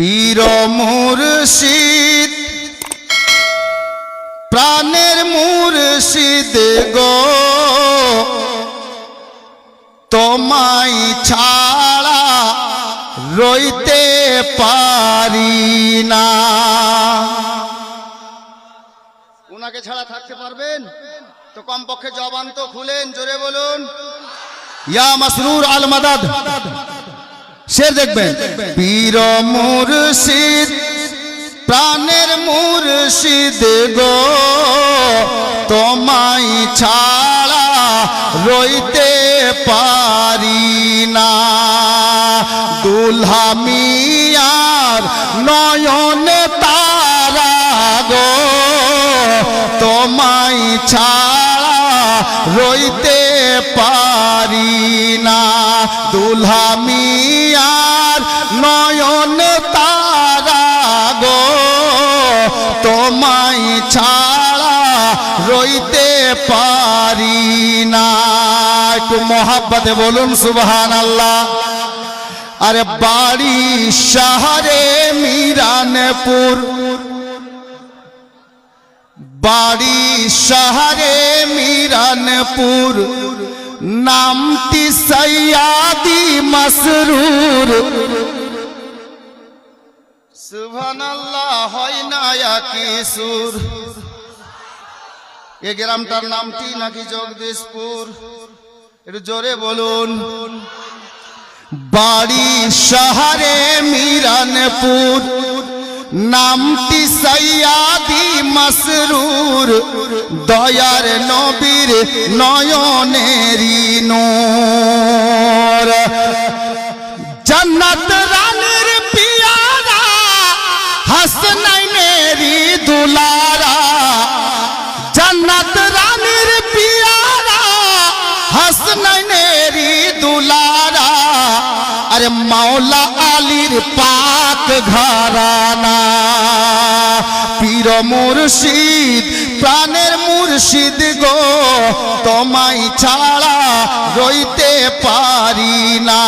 পীর মুর্শিদ, প্রাণের মুর্শিদ গো। তোমায় ছাড়া রইতে পারি না। ওনাকে ছাড়া থাকতে পারবেন? তো কমপক্ষে জবান তো খুলেন, জোরে বলুন। ইয়া মাসরুর আল মাদাদ শের দেখবেন। পীর মুর্শিদ, প্রাণের মুর্শিদ গো। তোমায় ছাড়া রইতে পারি না। দুলহা মিয়ার নয়ন তারা গো। তোমায় ছাড়া রইতে পারি না। দুলহা মিয়ার নয়ন তারা গো, তোমায় ছাড়া রইতে পারি না। একটু মহাব্বতে বলুন সুবহান আল্লাহ আরে বাড়ি, শহরে, মিরানপুর বাড়ি শহরে মিরানপুর, নামটি সৈয়াদি মসরুর। সুবহানাল্লাহ, হয় না কি সুর এ গ্রামটার নামটি নাকি জগদীশপুর? একটু জোরে বলুন। বাড়ি শহরে মিরানপুর নামটি সৈয়াদি মসরুর দয়ার নবীর নয়নেরি নূর। জন্নত রানের পিয়ারা হাসনাইনেরি দুলারা আরে মাওলা আলীর পাক ঘরানা। পীর মুর্শিদ, প্রাণের মুর্শিদ গো, তোমায় ছাড়া রইতে পারি না।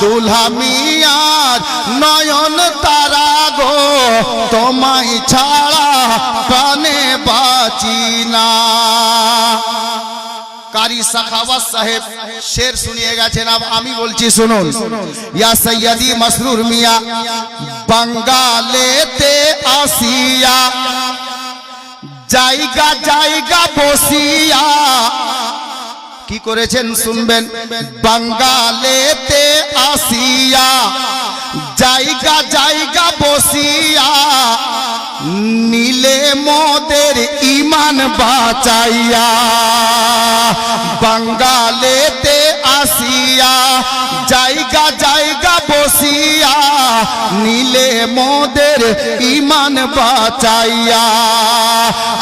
দুলহা মিয়ার নয়ন তারা গো, তোমায় ছাড়া প্রাণে বাঁচি না। কারি সাখাওয়াত সাহেব শের শুনিয়ে গেছেন। আমি বলছি, শুনুন। ইয়া সৈয়দি মসরুর মিয়া, বাঙ্গালেতে আসিয়া, জায়গা জায়গা বসিয়া, কি করেছেন শুনবেন? বাঙ্গালেতে আসিয়া, জায়গা জায়গা বসিয়া নীলে মোদের ইমান বাঁচাইয়া, বাঙ্গালেতে আসিয়া, জায়গা জায়গা বসিয়া নীলে মোদের ইমান বাঁচাইয়া।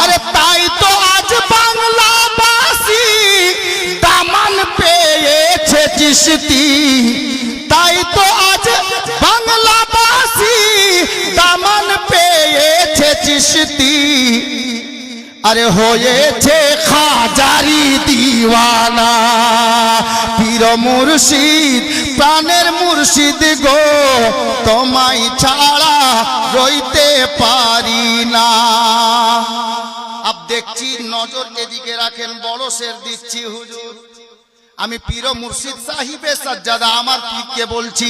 আরে তাই তো আজ বাংলাবাসী দামান পেয়েছে চিস্তি তাই তো আজ বাংলাবাসী দামান চিস্তি আরে হয়েছে খাজারি দিওয়ানা। পীর মুর্শিদ, প্রাণের মুর্শিদ গো, তোমায় ছাড়া রইতে পারি না। আপ দেখছি, নজর এদিকে রাখেন, বড় শের দিচ্ছি হুজুর। আমি পীর মুর্শিদ সাহিবের সাজ্জাদা, আমার পীরকে বলছি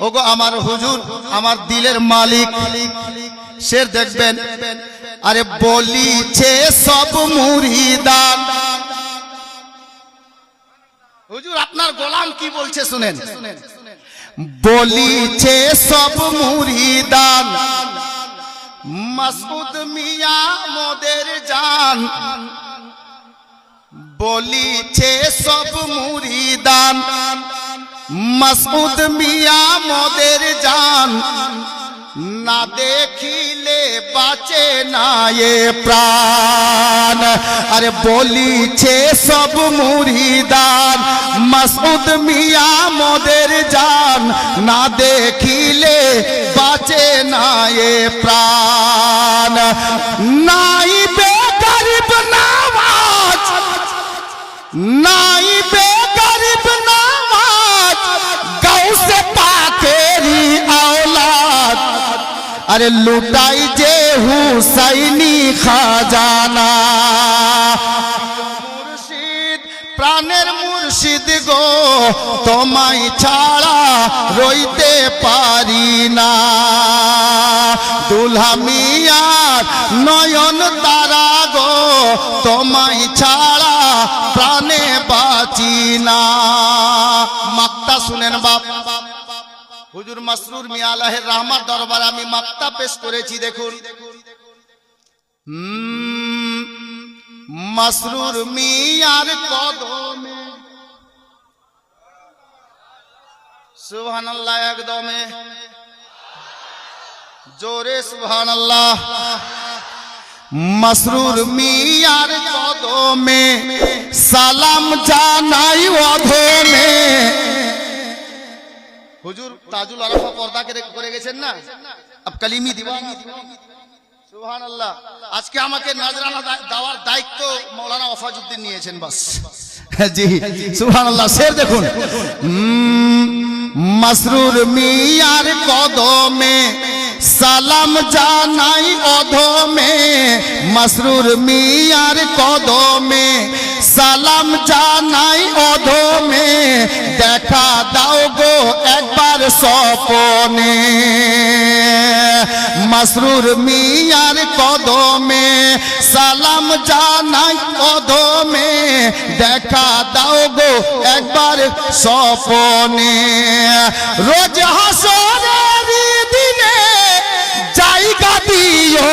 ওগো আমার হুজুর, আমার দিলের মালিক। শের দেখবেন, আরে বলিছে সব মুরিদান। হুজুর, আপনার গোলাম কি বলছে শুনেন? বলিছে সব মুরিদান। মাসুদ মিয়া মোদের জান। বলিছে সব মুরিদান। মাসুদ মিয়া মোদের জান, না দেখিলে বাঁচে না এ প্রাণ। আরে বলিছে সব মুরিদান মাসুদ মিয়া মোদের জান, না দেখিলে বাঁচে না এ প্রাণ। নাই বে গরিব নাই বে আরে লুটাই যে হুসাইনি খাজানা। প্রাণের মুর্শিদ গো, তোমায় ছাড়া রইতে পারি না। দুলহা মিয়ার নয়ন তারা গো, তোমায় ছাড়া প্রাণে বাঁচি না। মাক্তা শুনেন বাপ। হুজুর মাসরুর মিয়া আলাহের রহমার দরবার আমি মাক্তা পেশ করেছি, দেখুন। মাসরুর মিয়ার কদমে। সুবহানাল্লাহ, একদমে। জোরে সুবহানাল্লাহ। মাসরুর মিয়ার কদমে সালাম জানাই অধমে। হুজুর তাজুল আরাফা পর্দা করে গেছেন না? আব কালিমি দিওয়ানি সুবহানাল্লাহ। আজকে আমাকে নজরানা দেওয়ার দায়িত্ব মাওলানা ওয়াফাজউদ্দিন নিয়েছেন বাস। জি, সুবহানাল্লাহ। শের দেখুন। মাসরুর মিয়ার কদমে সালাম জানাই অধমে। মাসরুর মিয়ার কদমে সালাম জানাই অধমে, দেখা দাও গো একবার স্বপনে। মাসরুর মিয়ার কদমে, সালাম জানাই কদমে দেখা দাও গো একবার স্বপনে। রোজ হাসরের দিনে জায়গা দিও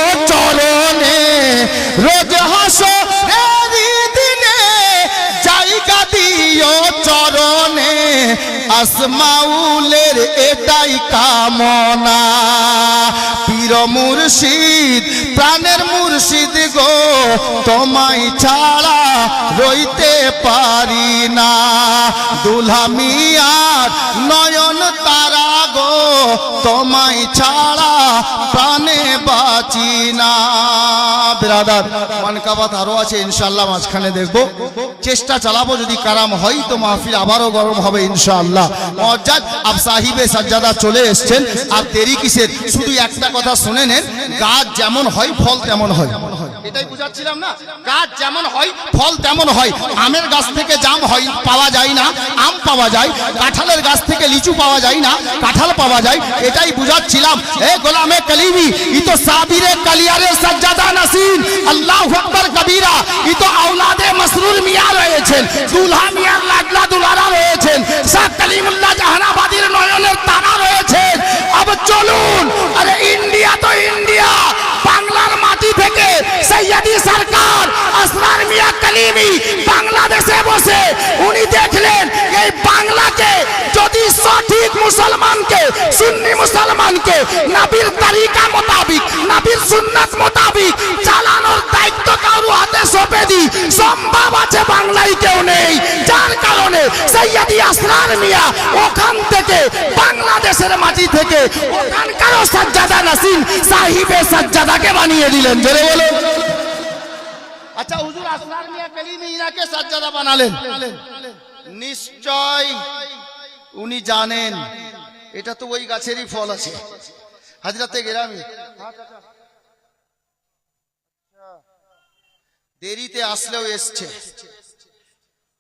আসমাউলের এটাই কামনা। পীর মুর্শিদ প্রাণের মুর্শিদ গো তোমায় ছাড়া রইতে পারি না। দুলহা মিয়ার নয়ন তারা গো, তোমায় ছাড়া প্রাণে বাঁচি না। বিরাদার মানকাবাত আরও আছে ইনশাল্লাহ মাঝখানে দেখব। চেষ্টা চালাবো যদি কারাম হয় তো মাহফিল আবারও গরম হবে, ইনশাআল্লাহ। মজ্জাদ আব সাহিবে সাজ্জাদা চলে এসছেন। আর দেরি কিসের? শুধু একটা কথা শুনে নেন, গাছ যেমন হয়, ফল তেমন হয়। এটাই বুঝাচ্ছিলাম না। গাছ যেমন হয়, ফল তেমন হয়। আমের গাছ থেকে জাম হয়, পাওয়া যায় না। আম পাওয়া যায়, কাঁঠালের গাছ থেকে লিচু পাওয়া যায় না, কাঁঠাল পাওয়া যায়। এটাই বুঝাচ্ছিলাম। এ গোলামে কলিমি, ই তো সাবিরে কালিয়ারে সাজ্জাদা নাসিন আল্লাহু আকবার কবীরা, ই তো আওলাদে মাসরুর মিয়া রয়েছেন। দুলহা মিয়ার লাগলা দুলারা রয়েছেন। শাহ কালিমুল্লাহ জাহানাবাদীর নয়নের তারা রয়েছেন আসরার বাংলাদেশে বসে উনি দেখলেন এই বাংলাকে যদি সঠিক মুসলমানকে, সুন্নি মুসলমানকে নবীর তারিকা মোতাবিক, নবীর সুন্নাত মোতাবিক চালানোর দায়িত্ব কারও হাতে সঁপে দি সম্ভব আছে বাংলায় কেউ নেই। যার কারণে সৈয়দি আসরার মিয়া ওখান থেকে, বাংলাদেশের মাটি থেকে ওখানকার সাজ্জাদা নাসিন সাহিবে সাজ্জাদাকে বানিয়ে দিলেন। জোরে বলো আচ্ছা হুজুর, আসরার মিয়া কালিমি ইনাকে সাজ্জাদা বানালেন। নিশ্চয় উনি জানেন, এটা তো ওই গাছেরই ফল আছে। হাজরাতে গেরামি। দেরিতে আসলেও এসছে।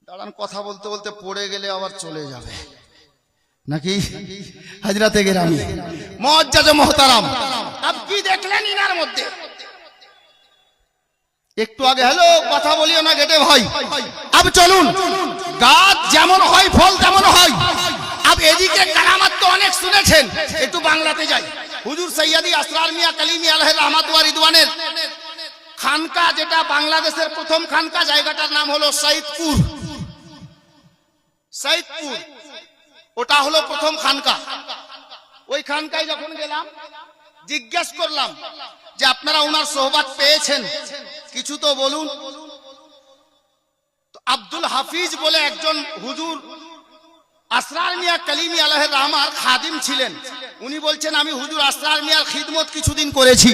দাঁড়ান, কথা বলতে বলতে পড়ে গেলে আবার চলে যাবে। নাকি? হাজরাতে গেরামি। মজ্জাজ মহতারাম। আপ কি দেখলেন ইনার মধ্যে? একটু আগে, হ্যালো, কথা বলিও না গেটে ভাই। আব চলুন। গাছ যেমন হয়, ফল তেমন হয়। আব এদিকে কারামাত তো অনেক শুনেছেন। একটু বাংলাতে যাই। হুজুর সৈয়দি আসরার মিয়া কালিমি আলহ রহমাত ওয়া রিদওয়ানের। খানকা যেটা বাংলাদেশের প্রথম খানকা, জায়গাটার নাম হলো সৈয়দপুর। সৈয়দপুর, ওটা হলো প্রথম খানকা। ওই খানকায় যখন গেলাম, জিজ্ঞেস করলাম যে আপনারা ওনার সোহবাত পেয়েছেন। কিছু তো বলুন। আব্দুল হাফিজ বলে একজন হুজুর আসরার মিয়া কালিমি আলহ রহমার খাদিম ছিলেন। উনি বলছেন, আমি হুজুর আসরার মিয়ার খিদমত কিছুদিন করেছি।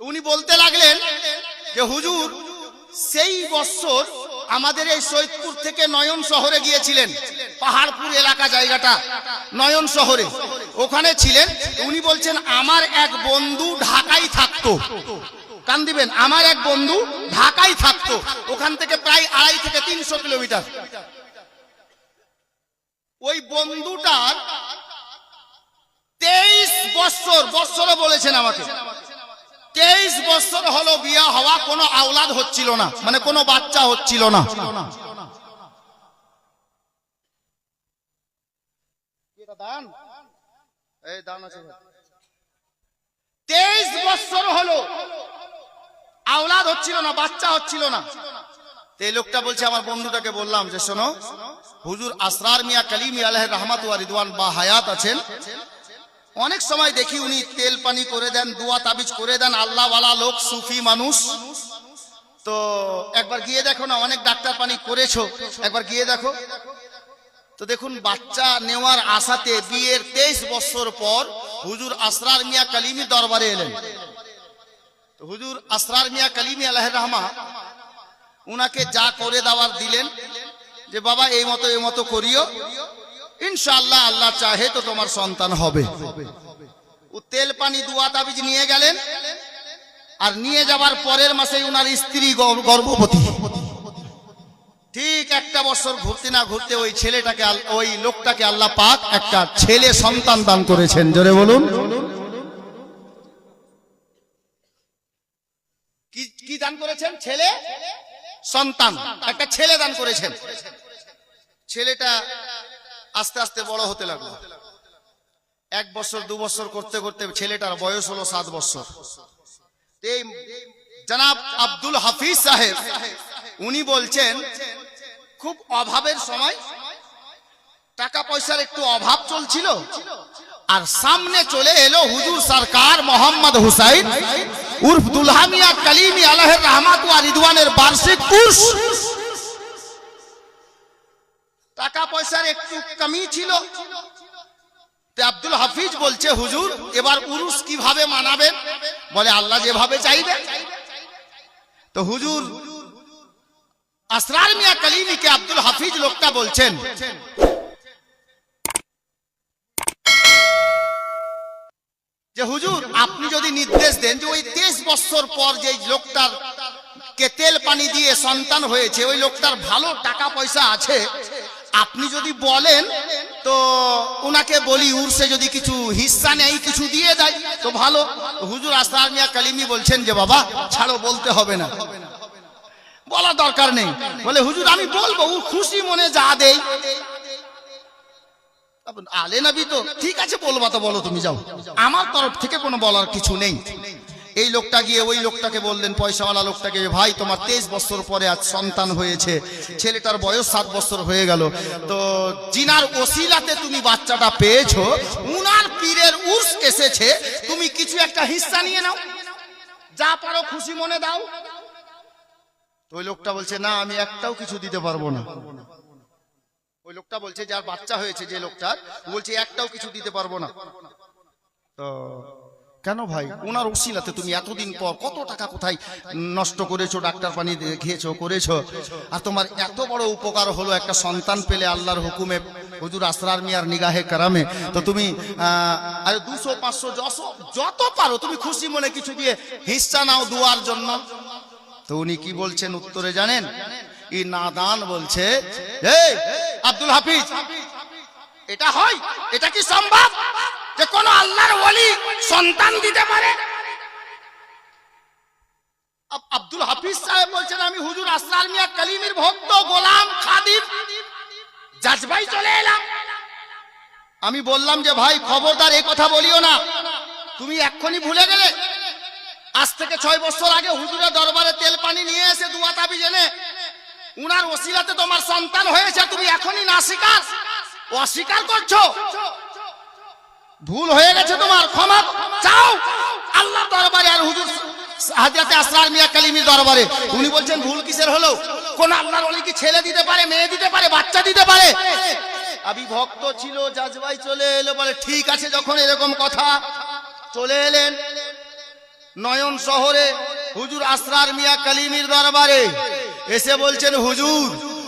উনি বলতে লাগলেন যে, হুজুর, সেই বৎসর আমাদের এই সৈয়দপুর থেকে নয়ন শহরে গিয়েছিলেন। পাহাড়পুর এলাকা জায়গাটা, নয়ন শহরে। ওখানে ছিলেন, উনি বলছেন, আমার এক বন্ধু ঢাকায় থাকতো। কান দিবেন, আমার এক বন্ধু ঢাকায় থাকতো। ওখান থেকে প্রায় আড়াই থেকে তিনশো কিলোমিটার। ওই বন্ধুটার তেইশ বৎসর বৎসরও বলেছেন আমাকে। তেইশ বছর হলো বিয়া হওয়া, কোনো আওলাদ হচ্ছিল না মানে কোনো বাচ্চা হচ্ছিল না। তেইশ বছর হলো। আওলাদ হচ্ছিল না, বাচ্চা হচ্ছিল না। এই লোকটা বলছে, আমার বন্ধুটাকে বললাম যে, শোনো, হুজুর আসরার মিয়া কালিমি আলহ রহমাত ওয়া রিদওয়ান বা হায়াত আছেন। অনেক সময় দেখি উনি তেল পানি করে দেন, দুয়া তাবিজ করে দেন, আল্লাহওয়ালা লোক, সুফি মানুষ। তো একবার গিয়ে দেখো না, অনেক ডাক্তার পানি করেছ। একবার গিয়ে দেখো। তো দেখুন, বাচ্চা নেওয়ার আশাতে বিয়ের তেইশ বছর পর হুজুর আসরার মিয়া কালিমি দরবারে এলেন। হুজুর আসরার মিয়া কালিমি আল্লাহ রহমা, উনাকে যা করে দেওয়ার দিলেন, যে বাবা, এই মতো এই মতো করিও, ইনশাআল্লাহ আল্লাহ চাহে তো তোমার সন্তান হবে। ও তেল পানি দুয়া তাবিজ নিয়ে গেলেন, আর নিয়ে যাবার পরের মাসে উনার স্ত্রী গর- গর্ভবতী। ঠিক একটা বছর ঘুরতে না ঘুরতে ওই ছেলেটাকে ওই লোকটাকে আল্লাহ পাক একটা ছেলে সন্তান দান করেছেন। জোরে বলুন। কি দান করেছেন? ছেলে? সন্তান। একটা ছেলে দান করেছেন। ছেলেটা আস্তে আস্তে বড় হতে লাগল। এক বছর, দু বছর করতে করতে ছেলেটার বয়স হলো সাত বছর। এই জনাব আব্দুল হাফিজ সাহেব, উনি বলছেন খুব অভাবের সময় টাকা পয়সার একটু অভাব চলছিল। আর সামনে চলে এলো হুজুর সরকার মোহাম্মদ হুসাইন, উর্ফ দুলহামিয়া কালিমি আলহের রহমাত ওয়া রিদওয়ানের বার্ষিক উর্স টাকা পয়সার একটু কমি ছিল। আব্দুল হাফিজ বলছে, হুজুর, এবার উরুস কীভাবে মানাবেন? বলে, আল্লাহ যেভাবে চাইবে। তো হুজুর আসরার মিয়া কালিমিকে আব্দুল হাফিজ লোকটা বলছেন। যে হুজুর, আপনি যদি নির্দেশ দেন যে ওই তেইশ বছর পর যে লোকটার কে তেল পানি দিয়ে সন্তান হয়েছে, ওই লোকটার ভালো টাকা পয়সা আছে, আপনি যদি বলেন, তো ওনাকে বলি, উর্সে যদি কিছু হিস্সা নেই, কিছু দিয়ে দেয়, তো ভালো। হুজুর আসরার মিয়া কালিমি বলছেন যে, বাবা, ছাড়ো, বলতে হবে না। বলা দরকার নেই। বলে, হুজুর, আমি বলব, ও খুশি মনে যা দেই আলে নবী তো, ঠিক আছে, বলবা তো, বলো, তুমি যাও। আমার তরফ থেকে কোনো বলার কিছু নেই। এই লোকটা গিয়ে ওই লোকটাকে বললেন, পয়সাওয়ালা লোকটাকে, ভাই, তোমার তেইশ বছর পরে আজ সন্তান হয়েছে। ছেলেটার বয়স সাত বছর হয়ে গেল। তো জিনার ওসিলাতে তুমি বাচ্চাটা পেয়েছ, উনার পীরের উর্স এসেছে, তুমি কিছু একটা হিস্সা নিয়ে নাও। যা পারো, খুশি মনে দাও। তো ওই লোকটা বলছে, না, আমি একটাও কিছু দিতে পারব না। ওই লোকটা বলছে, যার বাচ্চা হয়েছে যে লোকটার বলছে, একটাও কিছু দিতে পারব না। তো কেন ভাই? ওনার উসিলাতে তুমি এতদিন পর কত টাকা কোথায় নষ্ট করেছ, ডাক্তার পানি খেয়েছো করেছ? আর তোমার এত বড় উপকার হলো, একটা সন্তান পেলে আল্লাহর হুকুমে, হুজুর আসরার মিয়ার নিগাহে কারামে। তো তুমি আরে দুশো, পাঁচশো যত পারো, তুমি খুশি মনে কিছু দিয়ে হিস্সা নাও দুয়ার জন্য। তো উনি কি বলছেন উত্তরে জানেন? ই নাদান বলছে, এই, আব্দুল হাফিজ, এটা হয়? এটা কি সম্ভব যে কোন আল্লাহর ওলি সন্তান দিতে পারে? আব্দুল হাফিজ সাহেব বলছেন, আমি হুজুর আসরার মিয়া কালিমের ভক্ত, গোলাম, খাদিম, জাজবাই চলে এলাম। আমি বললাম যে, ভাই, খবরদার এই কথা বলিও না। তুমি এক্ষুনি ভুলে গেলে আজ থেকে ছয় বছর আগে হুজুরের দরবারে তেল পানি নিয়ে এসে দুয়া তাবি জেনে উনার ওসিলাতে তোমার সন্তান হয়েছে, তুমি এখনই না স্বীকার অস্বীকার করছ? ভুল হয়ে গেছে তোমার, ক্ষমা চাও। আল্লাহ দরবারে আর হুজুর হাজরাতে আসরার মিয়া কালিমির দরবারে। উনি বলছেন, ভুল কিসের হলো? কোন আল্লাহর ওলি কি ছেলে দিতে পারে, মেয়ে দিতে পারে, বাচ্চা দিতে পারে? আমি ভক্ত ছিল, জাজবাই চলে এলো, বলে, ঠিক আছে, যখন এরকম কথা। চলে এলেন। নয়ন শহরে হুজুর আসরার মিয়া কালিমির দরবারে এসে বলছেন, হুজুর,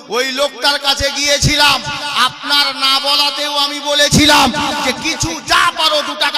ওই লোকটার কাছে গিয়েছিলাম। আপনার না বলাতেও আমি বলেছিলাম যে কিছু যা পারো দুটো